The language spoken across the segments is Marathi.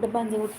ഇത് പഞ്ചകുട്ടി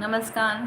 नमस्कार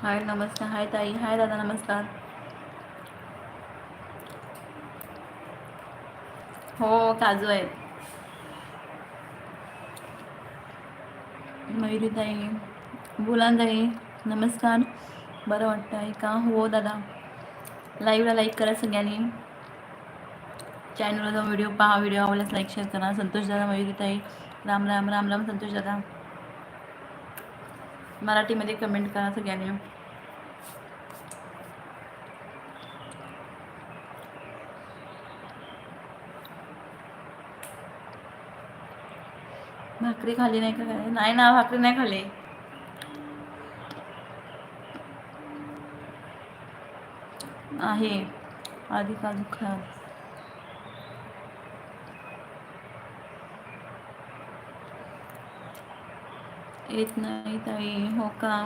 हाय नमस्कार. हाय ताई. हाय दादा नमस्कार. हो काजू आहेत. मयुरी ताई ताई नमस्कार. बरं वाटतं आहे का हो दादा? लाईव्हला लाईक करा सगळ्यांनी. चॅनलवर जाऊन व्हिडिओ पहा. व्हिडिओ आवडल्यास लाईक शेअर करा. संतोष दादा मयुरी ताई राम राम राम राम संतोष दादा. मराठीमध्ये कमेंट करा सगळ्यांनी. भाकरी खाली नाही का? नाही ना भाकरी नाही खाली. आहे. आधी का खा. येत नाही ताई हो का?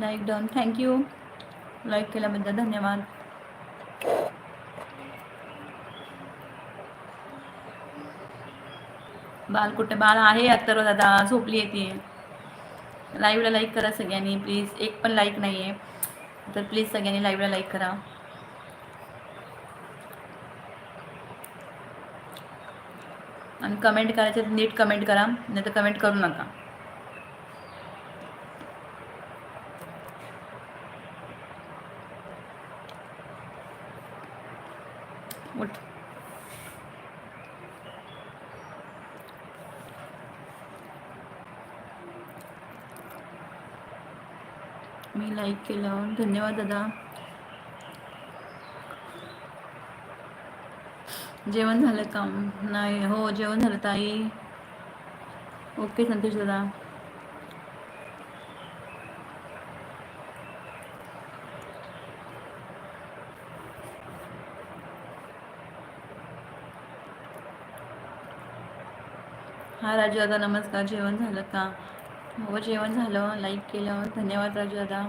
लाईक डन थँक्यू लाईक केल्याबद्दल धन्यवाद. बाल कुठे? बाल आहे अत्तर दादा झोपली येते लाईव्हला लाईक करा सगळ्यांनी प्लीज एक पण लाईक नाही आहे तर प्लीज सगळ्यांनी लाईव्हला लाईक करा. आणि कमेंट करायचं नीट कमेंट करा नाही तर कमेंट करू नका. लाईक केलं धन्यवाद, दादा. जेवण झालं का? नाही, हो, जेवण झालं, ताई. ओके, संतोष, दादा. हा, राजू दादा, नमस्कार. जेवण झालं का? हो, जेवण झालं. लाईक केलं. धन्यवाद, राजू दादा.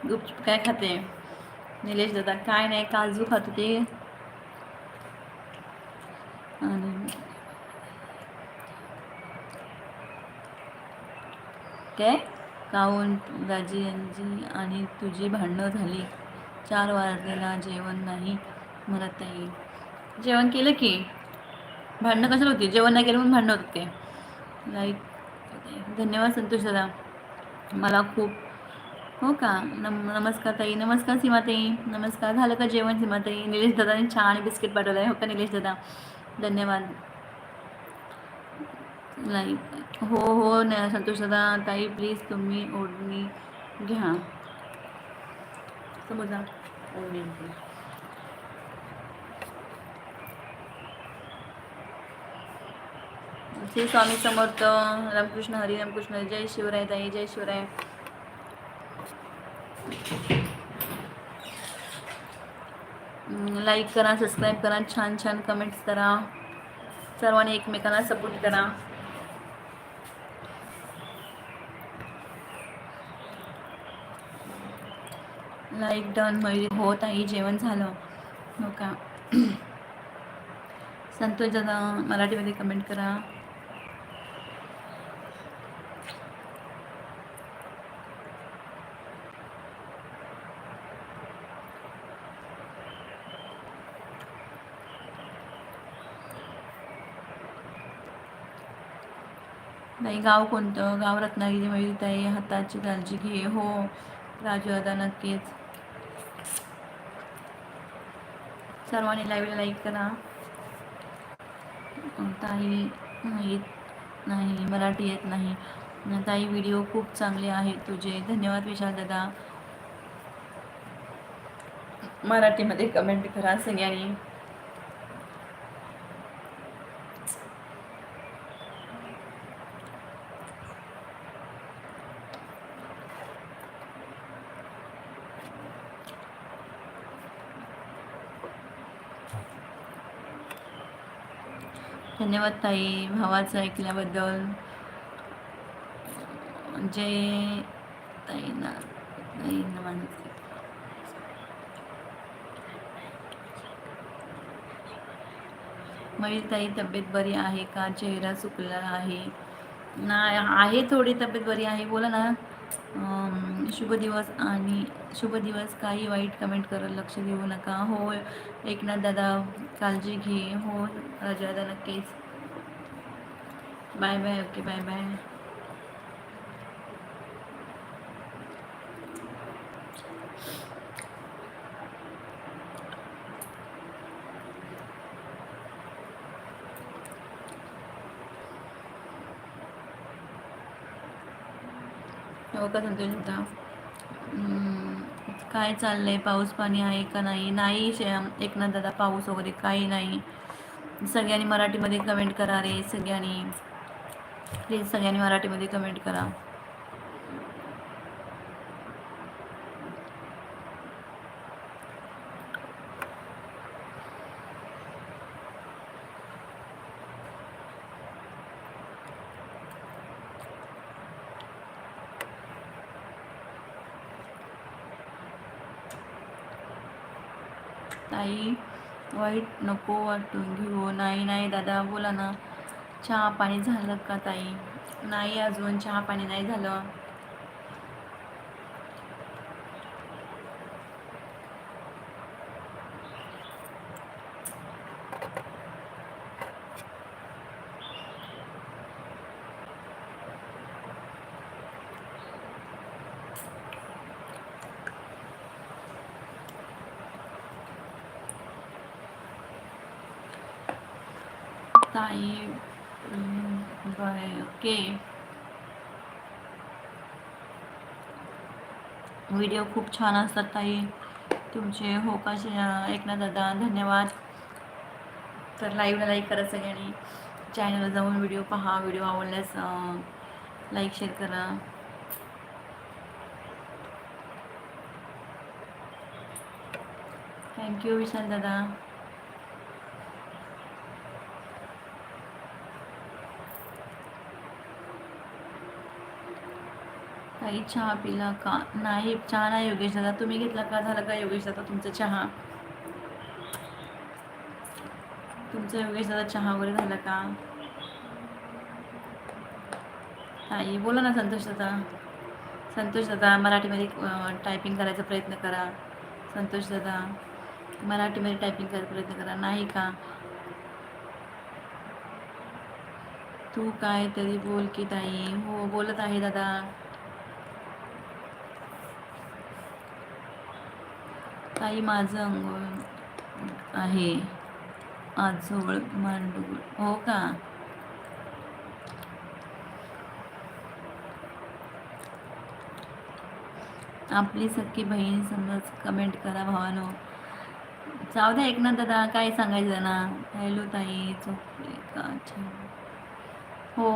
गुपचूप काय खाते? निलेश दादा काय नाही काजू खात होते आणि काय? काऊन दाजी यांची आणि तुझी भांडणं झाली. चार वाजलेला जेवण नाही मला ताई. जेवण केलं की? भांडणं कशाला होती? जेवण नाही केलं म्हणून भांडणं होत ते लाईक धन्यवाद संतोष दादा. मला खूप हो का? नम नमस्कार ताई. नमस्कार सीमाताई. नमस्कार. झालं का जेवण सीमाताई? निलेश दादाने छान बिस्किट पाठवलं आहे हो का निलेश दादा? धन्यवाद. लाईक हो हो न संतोष दादा. ताई प्लीज तुम्ही ओढणी घ्या. समजा ओढणी. श्री स्वामी समर्थ. रामकृष्ण हरी रामकृष्ण. जय शिवराय ताई. जय शिवराय. लाईक करा सबस्क्राईब करा छान छान कमेंट्स करा. सर्वांनी एकमेकांना सपोर्ट करा. लाईक डन मयुरी होत आहे जेवण झालं. हो का? संतोष दादा मराठीमध्ये कमेंट करा. नाही गाव कोणतं? गाव रत्नागिरी मयुरी ताई हाताची काळजी घे. हो राजू दादा नक्कीच. सर्वांनी लाईव्ह लाईक करा. ताई येत नाही मराठी येत नाही. ताई व्हिडिओ खूप चांगले आहेत तुझे. धन्यवाद विशाल दादा. मराठीमध्ये कमेंट करा सगळ्यांनी. धन्यवाद ताई भावाचं ऐकल्याबद्दल. जे ताई ना ताई नमांचे मयूर ताई तब्येत बरी आहे का? चेहरा सुकला आहे. ना आहे थोडी तब्येत बरी आहे. बोला ना. शुभ दिवस आणि शुभ दिवस. काही वाईट कमेंट करत लक्ष देऊ नका. हो एकनाथ दादा काळजी घे. हो राजा दादा नक्कीच. Bye bye okay bye bye हो का संतोष काय चाललंय? पाऊस पाणी आहे का नाही? नाही एकनाथ दादा पाऊस वगैरे काही नाही. सगळ्यांनी मराठीमध्ये कमेंट करा रे सगळ्यांनी. प्लीज सगळ्यांनी मराठीमध्ये कमेंट करा. ताई वाईट नको वाटून घेऊ. नाही नाही दादा बोला ना. चहा पाणी झालं का ताई? नाही अजून चहा पाणी नाही झालं. ताई हम्म, ओके व्हिडिओ खूप छान असतात ताई. तुमचे हो का एकनाथ दादा धन्यवाद. तर लाईव्हला लाईक करा सगळ्यांनी. चॅनलला जाऊन व्हिडिओ पहा व्हिडिओ आवडल्यास लाईक शेअर करा. थँक्यू विशाल दादा. काही चहा पिला का? नाही चहा नाही योगेश दादा. तुम्ही घेतला का? झाला का योगेश दादा तुमचा चहा? तुमचा योगेश दादा चहा वगैरे झाला का? ताई बोला ना संतोष दादा. संतोष दादा मराठीमध्ये टायपिंग करायचा प्रयत्न करा. संतोष दादा मराठीमध्ये टायपिंग करायचा प्रयत्न करा. नाही का? तू काय तरी बोल की ताई. हो बोलत आहे दादा. ताई माझं अंघोळ आहे. आजोळ मांडूळ हो का? आपली सख्खी बहीण समज कमेंट करा भावानो. जाऊ द्या एक ना दादा काय सांगायचं ना? हॅलो ताई चोपले का? अच्छा हो.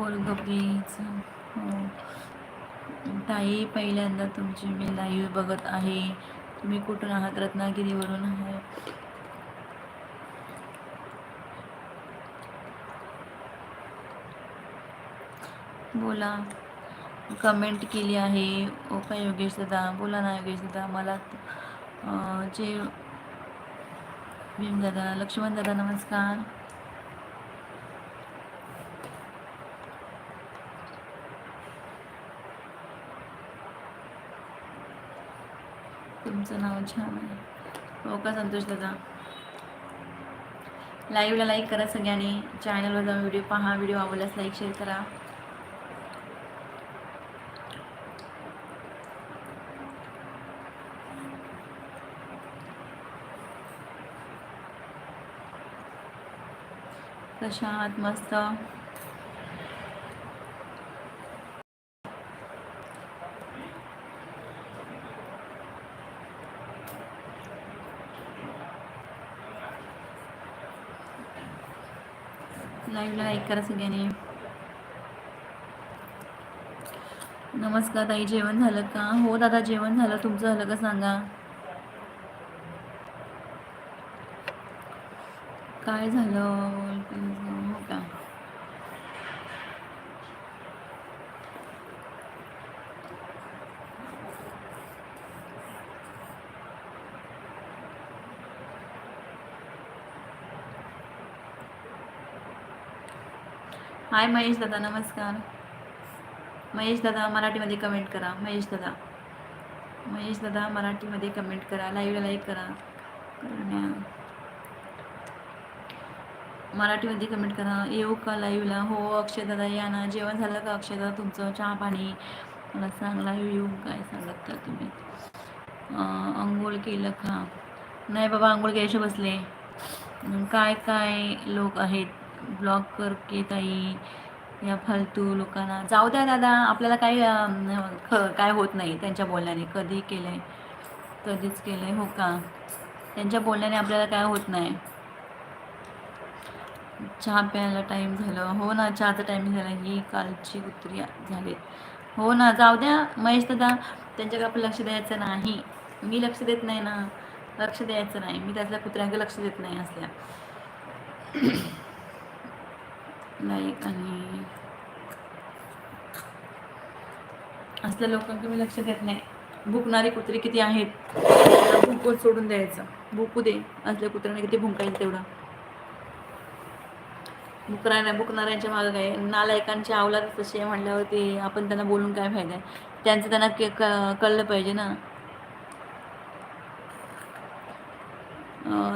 बोल ग प्लीज हो. ताई पहिल्यांदा तुमची मी लाईव्ह बघत आहे. तुम्ही कुठून आहात? रत्नागिरीवरून आहे. बोला. कमेंट केली आहे. ओ योगेश दादा. बोला ना योगेश दादा. मला जे भीम दादा लक्ष्मण दादा नमस्कार. तुमचं नाव छान आहे. हो का संतोष दादा? लाईव्हला लाईक करा सगळ्यांनी. चॅनलवर जाऊन व्हिडिओ पहा. व्हिडिओ आवडल्यास लाईक शेअर करा. कशा आहात? मस्त? लाईव्हला लाईक करा सगळ्यांनी. नमस्कार ताई जेवण झालं का? हो दादा जेवण झालं. तुमचं झालं का सांगा? काय झालं हो का हाय महेश दादा नमस्कार. महेश दादा मराठीमध्ये कमेंट करा. महेश दादा. महेश दादा मराठीमध्ये कमेंट करा. लाईव्ह लाईक करा. करण्या मराठीमध्ये कमेंट करा. येऊ का लाईव्हला हो अक्षय दादा या ना. जेवण झालं का अक्षय दादा? तुमचं चहा पाणी? मला सांग लाईव्ह येऊ काय सांगत का तुम्ही? अंघोळ आंघोळ केलं का? नाही बाबा आंघोळ घ्यायचे बसले. काय काय लोक आहेत? ब्लॉग कर ताई या फालतू लोकांना. जाऊ द्या दादा आपल्याला काही ख काय होत नाही त्यांच्या बोलण्याने. कधी केलं आहे कधीच केलं आहे हो का? त्यांच्या बोलण्याने आपल्याला काय होत नाही. चहा प्यायला टाईम झालं. हो ना चहाचा टाईम झाला. ही कालची कुत्री झाली. हो ना जाऊ द्या महेश दादा. त्यांच्याकडे आपलं लक्ष द्यायचं नाही. मी लक्ष देत नाही ना. लक्ष द्यायचं नाही. मी त्यातल्या कुत्र्यांकडे लक्ष देत नाही असल्या. लाईक आणि असल्या लोकांकडे मी लक्ष देत नाही. भुकणारी कुत्री किती आहेत? त्यांना भुकून सोडून द्यायचं? भुकू दे. असल्या कुत्र्यांना किती भुंकायचं तेवढं. बुकणाऱ्या भुकणाऱ्यांच्या मागं काय? नालायकांच्या आवलात तसे आहे म्हटल्यावरती आपण त्यांना बोलून काय फायदा आहे? त्यांचं त्यांना के कळलं पाहिजे ना.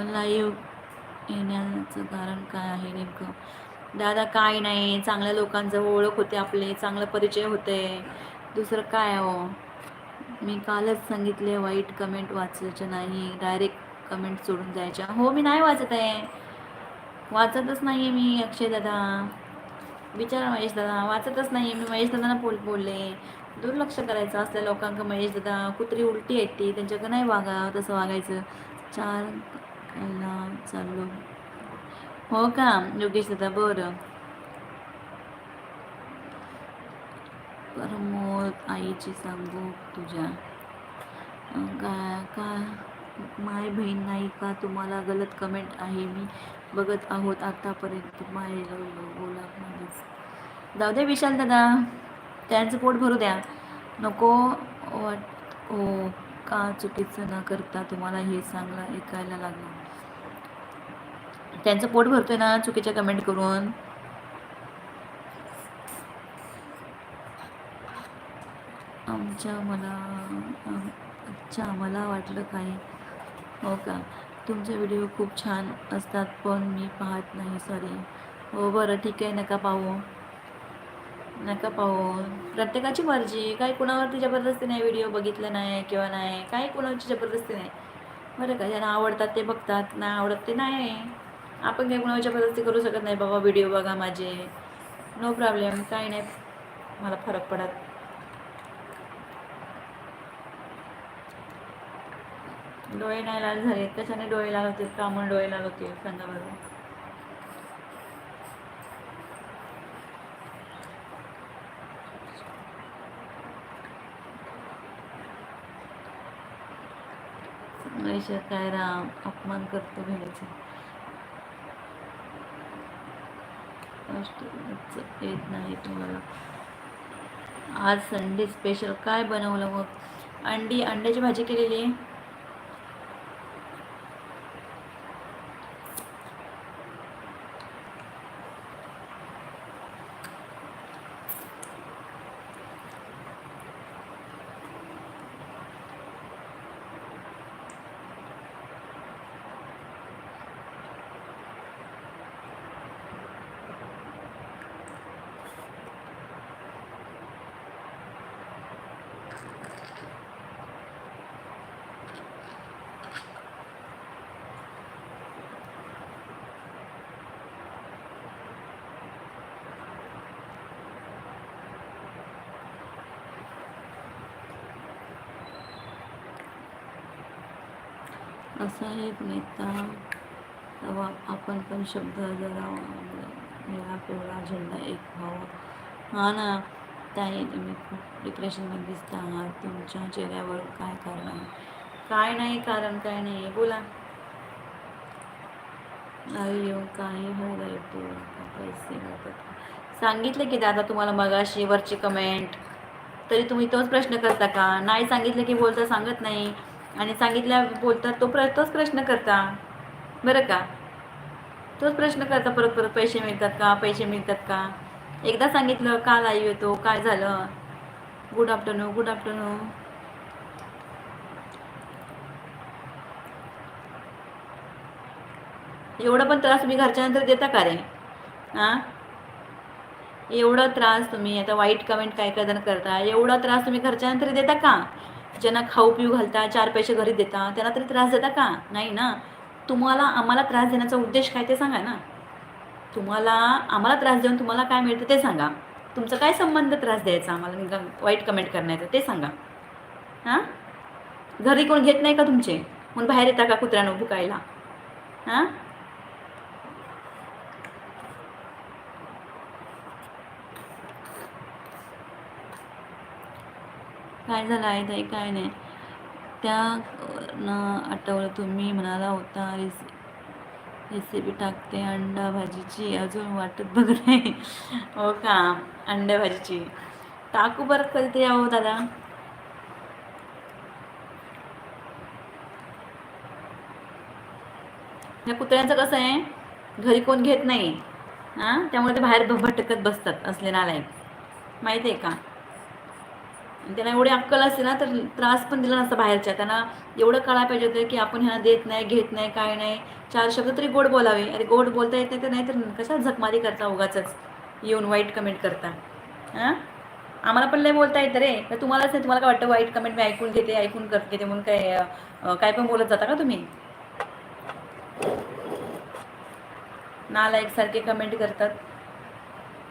लाईव्ह येण्याचं कारण काय आहे नेमकं? दादा काय नाही चांगल्या लोकांचं ओळख होते आपले चांगला परिचय होते. दुसरं काय हो? मी कालच सांगितले वाईट कमेंट वाचायचं नाही डायरेक्ट कमेंट सोडून जायच्या हो मी नाही वाचत आहे. वाचतच नाही आहे मी अक्षय दादा. विचारा महेश दादा वाचतच नाही आहे मी. महेश दादांना बोल बोलले. दुर्लक्ष करायचं असल्या लोकांक महेश दादा. कुत्री उलटी आहेत ती त्यांच्याकडे नाही वागा तसं वागायचं. चार याला चाललो. हो का? योगेश दादा बरं. प्रमोद आईची सांगू तुझ्या. काय का माय बहीण नाही का? तुम्हाला गलत कमेंट आहे. मी बघत आहोत आतापर्यंत. माय बोला माझेच जाऊ दे विशाल दादा. त्यांचं पोट भरू द्या. नको वाट हो का चुकीचं न करता तुम्हाला हे चांगलं ऐकायला लागलं? त्यांचं पोट भरतोय ना चुकीच्या कमेंट करून. आमच्या मला अच्छा मला वाटलं काय हो का? तुमचे व्हिडिओ खूप छान असतात पण मी पाहत नाही सॉरी हो बरं ठीक आहे नका पाहू. नका पाहू. प्रत्येकाची मर्जी. काही कुणावरती जबरदस्ती नाही व्हिडिओ बघितलं नाही किंवा नाही. काही कुणाची जबरदस्ती नाही. बरं का? ज्यांना आवडतात ते बघतात. नाही आवडत ते नाही. आपण काही कुणावर जबरदस्ती करू शकत नाही. बाबा व्हिडिओ बघा माझे. नो प्रॉब्लेम काही नाही. मला फरक पडत. डोळे नाही लाल झाले कशाने डोळे लाल होते का म्हणून डोळे लाल होते सांगा बरं. काय राम? अपमान करतो बहिणीचा कष्ट येत नाही तुम्हाला. आज संडे स्पेशल काय बनवलं मग? अंडी अंड्याची भाजी केलेली? आहे असा एक नेता तेव्हा आपण पण शब्द जरा निळा पिवळा झेंडा एक व्हावा. हा ना ताई तुम्ही खूप डिप्रेशनमध्ये दिसता आहात. तुमच्या चेहऱ्यावर काय कारण? आहे काय नाही कारण काय नाही बोला. अरे हो, काही हो व्हायला येतो पैसे लागतात सांगितलं की दादा तुम्हाला मगाशी वरची कमेंट तरी तुम्ही तोच प्रश्न करता का? नाही सांगितलं की बोलता सांगत नाही. आणि सांगितल्या बोलतात तो प्र तोच प्रश्न करता. बरं का? तोच प्रश्न करता परत परत पैसे मिळतात का? पैसे मिळतात का? एकदा सांगितलं का लाईव्ह येतो काय झालं? गुड आफ्टरनून गुड आफ्टरनून एवढं पण त्रास तुम्ही घरच्यानंतर देता का रे? हां एवढा त्रास तुम्ही आता वाईट कमेंट काय काय करता एवढा त्रास तुम्ही घरच्यानंतर देता का? ज्यांना खाऊ पिऊ घालता चार पैसे घरी देता त्यांना तरी त्रास देता का? नाही ना. तुम्हाला आम्हाला त्रास देण्याचा उद्देश काय ते सांगा ना. तुम्हाला आम्हाला त्रास देऊन तुम्हाला काय मिळतं ते सांगा. तुमचा काय संबंध त्रास द्यायचा आम्हाला? निघा वाईट कमेंट करण्याचा ते सांगा. हां? घरी कोण घेत नाही का तुमचे? म्हणून बाहेर येता का कुत्र्यानं भुकायला? हां? काय झालं आहे ताई? काय नाही. त्या न आठवलं तुम्ही म्हणाला होता रेसि रेसिपी टाकते अंडा भाजीची. अजून वाटत बघत नाही. हो का? अंडा भाजीची. टाकू परत कधीतरी आहो दादा. या कुत्र्यांचं कसं आहे? घरी कोण घेत नाही. हां? त्यामुळे ते बाहेर भटकत बसतात असले नालायक. माहिती आहे का? आणि त्यांना एवढी अक्कल असते ना तर त्रास पण दिला नसता बाहेरच्या. त्यांना एवढं कळायला पाहिजे होतं की आपण ह्यांना देत नाही घेत नाही काय नाही. चार शब्द तरी गोड बोलावे. अरे गोड बोलता येत नाही तर नाही तर कशा झकमारी करता उगाच येऊन वाईट कमेंट करता. हां? आम्हाला पण लय बोलता येतं रे. तर तुम्हालाच नाही तुम्हाला काय वाटतं वाईट कमेंट मी ऐकून घेते ऐकून करते घेते म्हणून काय काय पण बोलत जाता का तुम्ही? नालायक सारखे कमेंट करतात.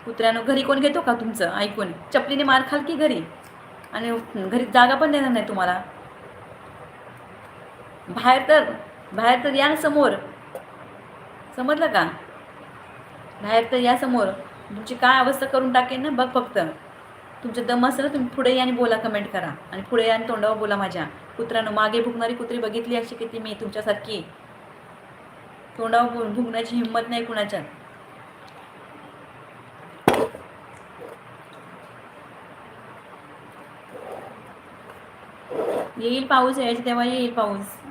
कुत्र्यानं घरी कोण घेतो का तुमचं? ऐकून. चपलीने मार खाल की घरी? आणि घरी जागा पण देणार नाही तुम्हाला. बाहेर तर बाहेर तर या ना समोर. समजलं का? बाहेर तर या समोर. तुमची काय अवस्था करून टाकेन ना? बघ फक्त. तुमचं दम असेल ना तुम्ही पुढे या आणि बोला कमेंट करा. आणि पुढे या आणि तोंडावर बोला माझ्या. कुत्र्यानं मागे भुकणारी कुत्री बघितली अशी किती मी तुमच्यासारखी. तोंडावर भु- भुकण्याची हिंमत नाही कुणाच्यात. येईल पाऊस यायचा तेव्हा येईल पाऊस